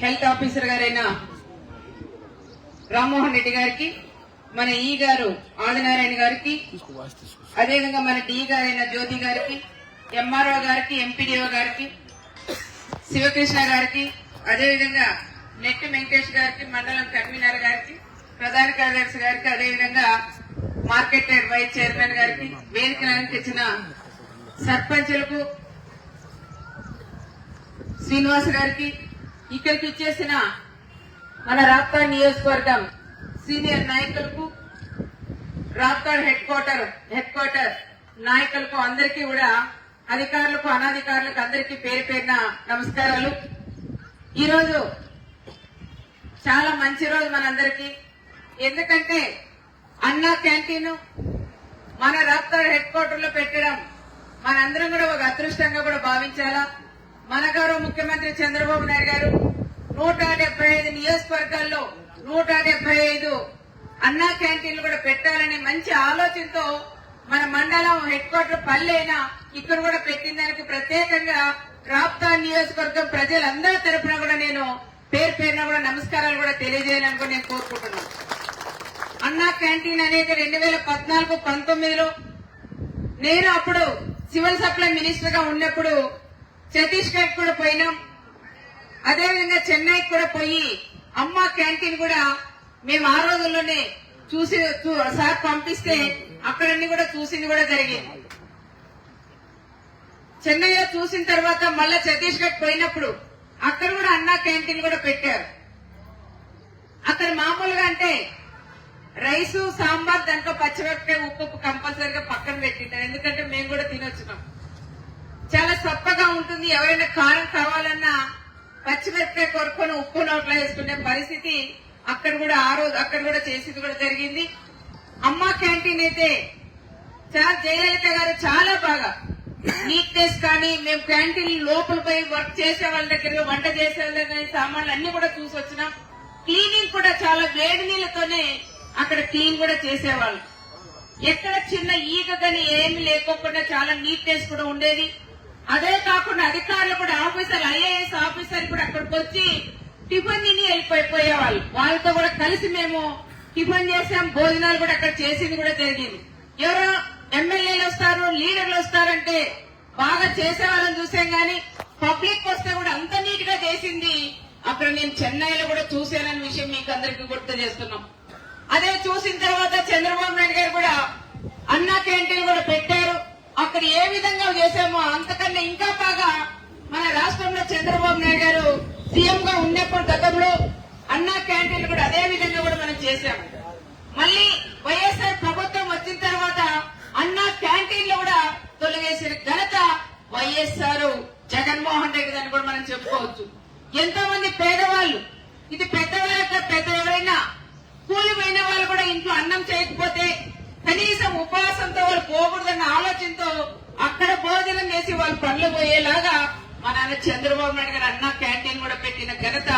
Health officer గారైన రామ్మోహన్ రెడ్డి గారికి మన ఈ గారు ఆదినారాయణ గారికి అదేవిధంగా మన డి గారైన జ్యోతి గారికి ఎంఆర్ఓ గారికి ఎంపీడీఓ గారికి శివకృష్ణ గారికి అదేవిధంగా నెట్ వెంకటేష్ గారికి మండలం కన్వీనర్ గారికి ప్రధాన కార్యదర్శి గారికి అదేవిధంగా మార్కెట్ వైస్ చైర్మన్ గారికి వేదిక తెచ్చిన సర్పంచులకు శ్రీనివాస్ గారికి ఇక్కడికి ఇచ్చేసిన మన రాప్తాడ్ నియోజకవర్గం సీనియర్ నాయకులకు Raptadu head quarter head quarter నాయకులకు అందరికీ కూడా అధికారులకు అనధికారులకు అందరికీ పేరు పేరిన నమస్కారాలు. ఈరోజు చాలా మంచి రోజు మనందరికీ. ఎందుకంటే అన్నా క్యాంటీన్ మన రాప్తాడ్ హెడ్ క్వార్టర్లో పెట్టడం మనందరం కూడా ఒక అదృష్టంగా కూడా భావించాలా? మన గౌరవ ముఖ్యమంత్రి చంద్రబాబు నాయుడు గారు నూట డెబ్బై ఐదు నియోజకవర్గాల్లో నూట డెబ్బై ఐదు అన్నా క్యాంటీన్లు కూడా పెట్టాలనే మంచి ఆలోచనతో మన మండలం హెడ్ క్వార్టర్ పల్లెనా ఇక్కడ కూడా పెట్టిన దానికి ప్రత్యేకంగా రాప్తా నియోజకవర్గం ప్రజలందరి తరపున కూడా నేను పేరు పేరున కూడా నమస్కారాలు కూడా తెలియజేయాలని కూడా నేను కోరుకుంటున్నాను. అన్నా క్యాంటీన్ అనేది రెండు వేల పద్నాలుగు పంతొమ్మిదిలో నేను అప్పుడు సివిల్ సప్లై మినిస్టర్గా ఉన్నప్పుడు ఛత్తీస్గఢ్ కూడా పోయినాం. అదేవిధంగా చెన్నైకి కూడా పోయి అమ్మ క్యాంటీన్ కూడా మేము ఆ రోజుల్లోనే చూసి చూ- సార్ పంపిస్తే అక్కడన్ని కూడా చూసింది కూడా జరిగింది. చెన్నైలో చూసిన తర్వాత మళ్ళా ఛత్తీస్గఢ్ పోయినప్పుడు అక్కడ కూడా అన్నా క్యాంటీన్ కూడా పెట్టారు. అక్కడ మామూలుగా అంటే రైసు సాంబార్ దాంట్లో పచ్చిమిరపకాయ ఉప్పు కంపల్సరీగా పక్కన పెట్టింటారు. ఎందుకంటే మేము కూడా తినొచ్చున్నాం. చాలా సప్పగా ఉంటుంది. ఎవరైనా కారం కావాలన్నా పచ్చిమిరపకాయ కొరుకొని ఉప్పు నోట్లో వేసుకునే పరిస్థితి అక్కడ కూడా ఆ రోజు అక్కడ కూడా చేసేది కూడా జరిగింది. అమ్మ క్యాంటీన్ అయితే చాలా జయలలిత గారు చాలా బాగా నీట్నెస్ కానీ మేము క్యాంటీన్ లోపల పోయి వర్క్ చేసే వాళ్ళ దగ్గర వంట చేసే వాళ్ళ దగ్గర సామాన్లు అన్ని కూడా చూసి వచ్చినాం. క్లీనింగ్ కూడా చాలా వేడి నీళ్ళతోనే అక్కడ క్లీన్ కూడా చేసేవాళ్ళు. ఎక్కడ చిన్న ఈగ కానీ ఏమి లేకోకుండా చాలా నీట్నెస్ కూడా ఉండేది. అదే కాకుండా అధికారులు కూడా ఆఫీసర్ ఐఏఎస్ ఆఫీసర్ కూడా అక్కడికి వచ్చి టిఫిన్ తిని వెళ్ళిపోయిపోయేవాళ్ళు వాళ్ళతో కూడా కలిసి మేము టిఫిన్ చేసాం భోజనాలు కూడా అక్కడ చేసింది కూడా జరిగింది. ఎవరో ఎమ్మెల్యేలు వస్తారు లీడర్లు వస్తారంటే బాగా చేసేవాళ్ళని చూసాం గానీ పబ్లిక్ వస్తే కూడా అంత నీట్గా చేసింది. అక్కడ నేను చెన్నైలో కూడా చూశానన్న విషయం మీకు అందరికీ గుర్తు చేస్తున్నాం. అదే చూసిన తర్వాత చంద్రబాబు నాయుడు గారు కూడా అన్నా క్యాంటీన్ కూడా పెట్టారు. అక్కడ ఏ విధంగా చేశామో అంతకన్నా ఇంకా బాగా మన రాష్ట్రంలో చంద్రబాబు నాయుడు గారు సీఎం గా ఉన్నప్పుడు గతంలో అన్నా క్యాంటీన్ కూడా అదే విధంగా కూడా మనం చేశాము. మళ్ళీ వైఎస్ఆర్ ప్రభుత్వం వచ్చిన తర్వాత అన్నా క్యాంటీన్లో కూడా తొలగేసిన ఘనత వైఎస్ఆర్ జగన్మోహన్ రెడ్డి అని కూడా మనం చెప్పుకోవచ్చు. ఎంతో మంది పేదవాళ్ళు ఇది పెద్దవాళ్ళ పెద్ద ఎవరైనా కూలిపోయిన వాళ్ళు కూడా ఇంట్లో అన్నం చేయకపోతే కనీసం ఉపవాసంతో వాళ్ళు పోకూడదన్న ఆలోచనతో అక్కడ భోజనం చేసి వాళ్ళు పనులు పోయేలాగా మా నాన్న చంద్రబాబు నాయుడు గారు అన్న క్యాంటీన్ కూడా పెట్టిన ఘనత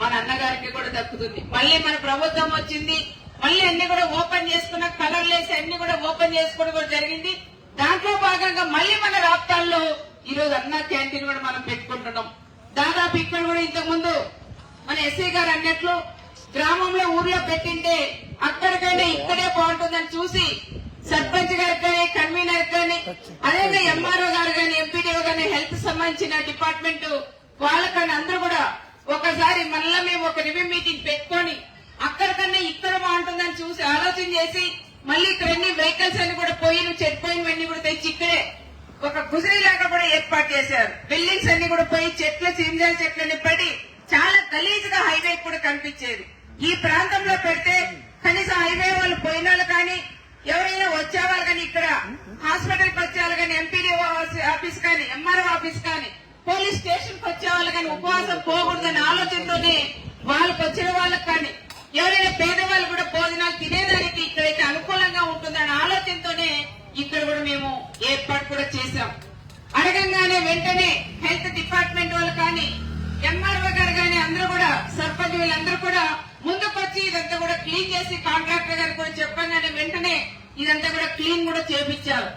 మన అన్నగారికి కూడా దక్కుతుంది. మళ్ళీ మన ప్రభుత్వం వచ్చింది మళ్ళీ అన్ని కూడా ఓపెన్ చేసుకున్న కలర్లు వేసి అన్ని కూడా ఓపెన్ చేసుకోవడం కూడా జరిగింది. దాంట్లో భాగంగా మళ్ళీ మన రాష్ట్రాల్లో ఈ రోజు అన్న క్యాంటీన్ కూడా మనం పెట్టుకుంటున్నాం. దాదాపు ఇక్కడ కూడా ఇంతకు ముందు మన ఎస్ఐ గారు అన్నట్లు గ్రామంలో ఊర్లో పెట్టింటే అక్కడికంటే ఇక్కడే బాగుంటుందని చూసి సర్పంచ్ గారు కానీ కన్వీనర్ కానీ అదేవిధంగా ఎంఆర్ఓ గారు కానీ ఎంపీడీఓ కానీ హెల్త్ సంబంధించిన డిపార్ట్మెంట్ వాళ్ళకని అందరూ కూడా ఒకసారి మళ్ళా మేము ఒక రివ్యూ మీటింగ్ పెట్టుకొని అక్కడికన్నా ఇక్కడ బాగుంటుందని చూసి ఆలోచన చేసి మళ్ళీ ఇక్కడ అన్ని వెహికల్స్ అన్ని కూడా పోయి చెడిపోయినవన్నీ కూడా తెచ్చి ఇక్కడే ఒక గుజరీ లాగా కూడా ఏర్పాటు చేశారు. బిల్డింగ్స్ అన్ని కూడా పోయి చెట్లు సింజాల చెట్లని పడి చాలా గలీజ్గా హైవే కూడా కనిపించేది. ఈ ప్రాంతంలో పెడితే కనీసం హైవే వాళ్ళు పోయిన వాళ్ళు కానీ ఎవరైనా వచ్చేవాళ్ళు కానీ ఇక్కడ హాస్పిటల్కి వచ్చేవాళ్ళు కానీ ఎంపీడీఓ ఆఫీస్ కానీ ఎంఆర్ఓ ఆఫీస్ కానీ పోలీస్ స్టేషన్కి వచ్చేవాళ్ళు కానీ ఉపవాసం పోకూడదనే ఆలోచనతోనే వాళ్ళకి వచ్చిన వాళ్ళకి కానీ ఎవరైనా పేదవాళ్ళు కూడా భోజనాలు తినేదానికి ఇక్కడైతే అనుకూలంగా ఉంటుందనే ఆలోచనతోనే ఇక్కడ కూడా మేము ఏర్పాటు కూడా చేశాం. అడగంగానే వెంటనే హెల్త్ డిపార్ట్మెంట్ వాళ్ళు కానీ ఎంఆర్ఓ గారు కానీ అందరూ కూడా సర్పంచ్ వీళ్ళందరూ కూడా ముందుకొచ్చి ఇదంతా కూడా క్లీన్ చేసి కాంట్రాక్టర్ గారు కూడా చెప్పగానే వెంటనే ఇదంతా కూడా క్లీన్ కూడా చేపించారు.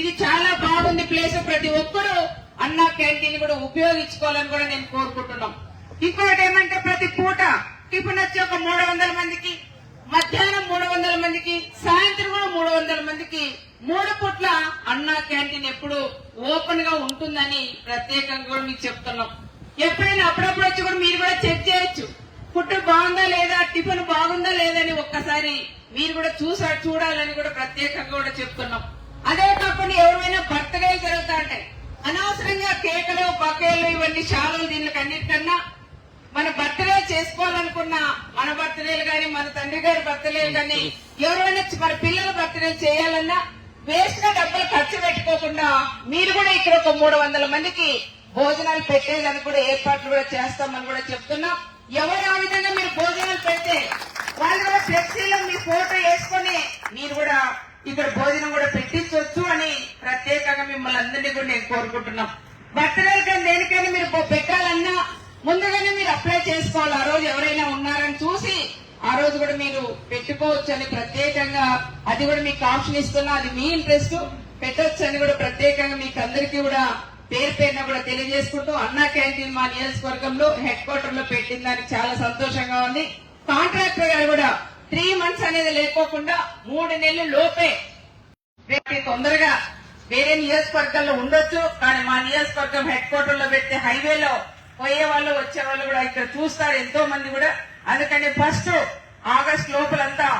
ఇది చాలా బాగుంది ప్లేస్. ప్రతి ఒక్కరూ అన్నా క్యాంటీన్ కూడా ఉపయోగించుకోవాలని కూడా నేను కోరుకుంటున్నాం. ఇంకోటి ఏమంటే ప్రతి పూట టిఫిన్ వచ్చి ఒక మూడు వందల మందికి మధ్యాహ్నం మూడు వందల మందికి సాయంత్రం కూడా మూడు వందల మందికి మూడు పూట్ల అన్నా క్యాంటీన్ ఎప్పుడు ఓపెన్గా ఉంటుందని ప్రత్యేకంగా కూడా మీకు చెప్తున్నాం. ఎప్పుడైనా అప్పుడప్పుడు వచ్చి కూడా మీరు కూడా చెక్ చేయొచ్చు. ఫుడ్ బాగుందా లేదా టిఫిన్ బాగుందా లేదని ఒక్కసారి మీరు కూడా చూసా చూడాలని కూడా ప్రత్యేకంగా కూడా చెప్తున్నాం. అదే కాకుండా ఎవరైనా బర్త్డేలు జరుగుతా ఉంటాయి అనవసరంగా కేకలు బకేలు ఇవన్నీ శాలలు దీనికి అన్నిటికన్నా మన బర్త్డే చేసుకోవాలనుకున్న మన బర్త్డేలు గాని మన తండ్రి గారి బర్త్డేలు గాని ఎవరైనా మన పిల్లల బర్త్డేలు చేయాలన్నా వేస్ట్గా డబ్బులు ఖర్చు పెట్టుకోకుండా మీరు కూడా ఇక్కడ ఒక మూడు వందల మందికి భోజనాలు పెట్టేదని కూడా ఏర్పాట్లు కూడా చేస్తామని కూడా చెప్తున్నాం. ఎవరు ఆ విధంగా మీరు భోజనాలు పెడితే వాళ్ళు కూడా ఫ్లెక్సీలో మీ ఫోటో వేసుకొని మీరు కూడా ఇక్కడ భోజనం కూడా పెట్టించవచ్చు అని ప్రత్యేకంగా మిమ్మల్ని అందరినీ కూడా నేను కోరుకుంటున్నాం. బర్త్డేలు కానీ దేనికైనా మీరు పెట్టాలన్నా ముందుగానే మీరు అప్లై చేసుకోవాలి. ఆ రోజు ఎవరైనా ఉన్నారని చూసి ఆ రోజు కూడా మీరు పెట్టుకోవచ్చు అని ప్రత్యేకంగా అది కూడా మీకు ఆప్షన్ ఇస్తున్నా అది మీ ఇంట్రెస్ట్ పెట్టొచ్చు అని కూడా ప్రత్యేకంగా మీకు అందరికీ కూడా పేరు పేరున కూడా తెలియజేసుకుంటూ అన్నా క్యాంటీన్ మా నియోజకవర్గంలో హెడ్ క్వార్టర్లో పెట్టిన దానికి చాలా సంతోషంగా ఉంది. కాంట్రాక్టర్ గారు కూడా త్రీ మంత్స్ అనేది లేకోకుండా మూడు నెలలు లోపే రేపు తొందరగా వేరే నియోజకవర్గంలో ఉండొచ్చు. కానీ మా నియోజకవర్గం హెడ్ క్వార్టర్లో పెడితే హైవేలో పోయే వాళ్ళు వచ్చే వాళ్ళు కూడా ఇక్కడ చూస్తారు ఎంతో మంది కూడా. అందుకని ఫస్ట్ ఆగస్ట్ లోపలంతా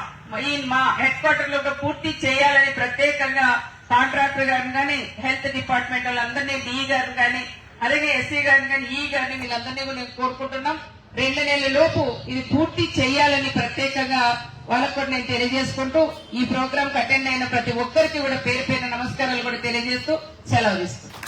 ఈ మా హెడ్ క్వార్టర్లో పూర్తి చేయాలని ప్రత్యేకంగా కాంట్రాక్టర్ గారిని కానీ హెల్త్ డిపార్ట్మెంట్ వాళ్ళందరినీ డిఈ గారిని కానీ అలాగే ఎస్సీ గారిని కానీ ఈ గారిని వీళ్ళందరినీ కూడా నేను కోరుకుంటున్నాం. రెండు నెలల లోపు ఇది పూర్తి చేయాలని ప్రత్యేకంగా వాళ్ళకు కూడా నేను తెలియజేసుకుంటూ ఈ ప్రోగ్రాం అటెండ్ అయిన ప్రతి ఒక్కరికి కూడా పేరు పేరు నమస్కారాలు కూడా తెలియజేస్తూ సెలవు ఇస్తున్నాను